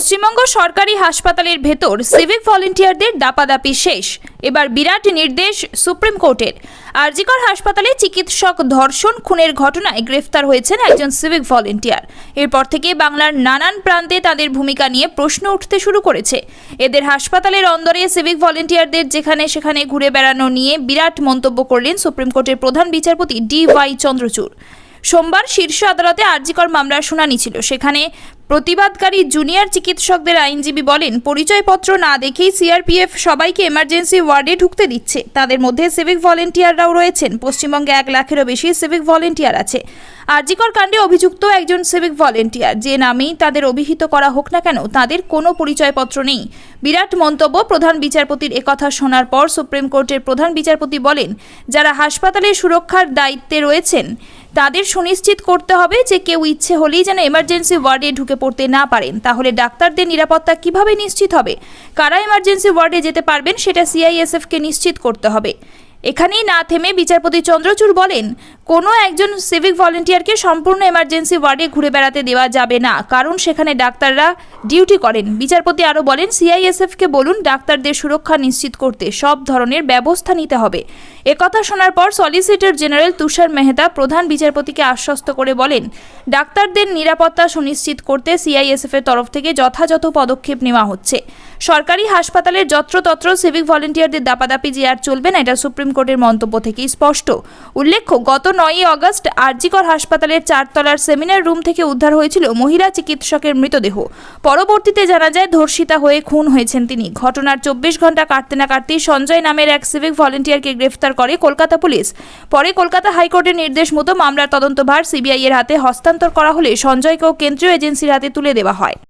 পশ্চিমবঙ্গ সরকারি হাসপাতালের ভেতর সিভিক ভলেন্টিয়ারদের দাপাদাপি শেষ। এবার বিরাট নির্দেশ সুপ্রিম কোর্টের। আরজিকর হাসপাতালে চিকিৎসক ধর্ষণ খুনের ঘটনায় গ্রেফতার হয়েছেন একজন সিভিক ভলেন্টিয়ার। এরপর থেকে বাংলার নানান প্রান্তে তাদের ভূমিকা নিয়ে প্রশ্ন উঠতে শুরু করেছে। এদের হাসপাতালের অন্দরে সিভিক ভলেন্টিয়ারদের যেখানে সেখানে ঘুরে বেড়ানো নিয়ে বিরাট মন্তব্য করলেন সুপ্রিম কোর্টের প্রধান বিচারপতি ডি ওয়াই চন্দ্রচূড়। সোমবার শীর্ষ আদালতে আরজিকর মামলার শুনানি ছিল। সেখানে প্রতিবাদকারী জুনিয়র চিকিৎসকদের আইনজীবী বলেন, পরিচয়পত্র না দেখেই সিআরপিএফ সবাইকে এমার্জেন্সি ওয়ার্ডে ঢুকতে দিচ্ছে। তাদের মধ্যে সিভিক ভলেন্টিয়াররাও রয়েছেন। পশ্চিমবঙ্গে এক লাখেরও বেশি সিভিক ভলেন্টিয়ার আছে। আরজিকর কাণ্ডে অভিযুক্ত একজন সিভিক ভলেন্টিয়ার। যে নামেই তাদের অভিহিত করা হোক না কেন, তাদের কোনো পরিচয়পত্র নেই। বিরাট মন্তব্য প্রধান বিচারপতির একথা শোনার পর সুপ্রিম কোর্টের প্রধান বিচারপতি বলেন, যারা হাসপাতালের সুরক্ষার দায়িত্বে রয়েছেন তাদের সুনিশ্চিত করতে হবে যে কেউ ইচ্ছে হলেই যেন এমার্জেন্সি ওয়ার্ডে ঢুকে পড়তে না পারেন। তাহলে ডাক্তারদের নিরাপত্তা কীভাবে নিশ্চিত হবে? কারা এমার্জেন্সি ওয়ার্ডে যেতে পারবেন সেটা সিআইএসএফকে নিশ্চিত করতে হবে। এখানেই না থেমে বিচারপতি চন্দ্রচূড় বলেন, কোনো একজন সিভিক ভলেন্টিয়ারকে সম্পূর্ণ এমার্জেন্সি ওয়ার্ডে ঘুরে বেড়াতে দেওয়া যাবে না, কারণ সেখানে ডাক্তাররা ডিউটি করেন। বিচারপতি আরও বলেন সিআইএসএফকে বলুন, ডাক্তারদের সুরক্ষা নিশ্চিত করতে সব ধরনের ব্যবস্থা নিতে হবে। একথা শোনার পর সলিসিটর জেনারেল তুষার মেহতা প্রধান বিচারপতিকে আশ্বস্ত করে বলেন, ডাক্তারদের নিরাপত্তা সুনিশ্চিত করতে সিআইএসএফের তরফ থেকে যথাযথ পদক্ষেপ নেওয়া হচ্ছে। সরকারি হাসপাতালের যত্রতত্র সিভিক ভলেন্টিয়ারদের দাপাদাপি যে আর চলবে না, এটা সুপ্রিম কোর্টের মন্তব্য থেকেই স্পষ্ট। উল্লেখ্য, গত নয়ই অগস্ট আরজিকর হাসপাতালের চারতলার সেমিনার রুম থেকে উদ্ধার হয়েছিল মহিলা চিকিৎসকের মৃতদেহ। পরবর্তীতে জানা যায়, ধর্ষিতা হয়ে খুন হয়েছেন তিনি। ঘটনার চব্বিশ ঘণ্টা কাটতে না কাটতেই সঞ্জয় নামের এক সিভিক ভলেন্টিয়ারকে গ্রেফতার করে কলকাতা পুলিশ। পরে কলকাতা হাইকোর্টের নির্দেশ মতো মামলার তদন্তভার সিবিআই এর হাতে হস্তান্তর করা হলে সঞ্জয়কেও কেন্দ্রীয় এজেন্সির হাতে তুলে দেওয়া হয়।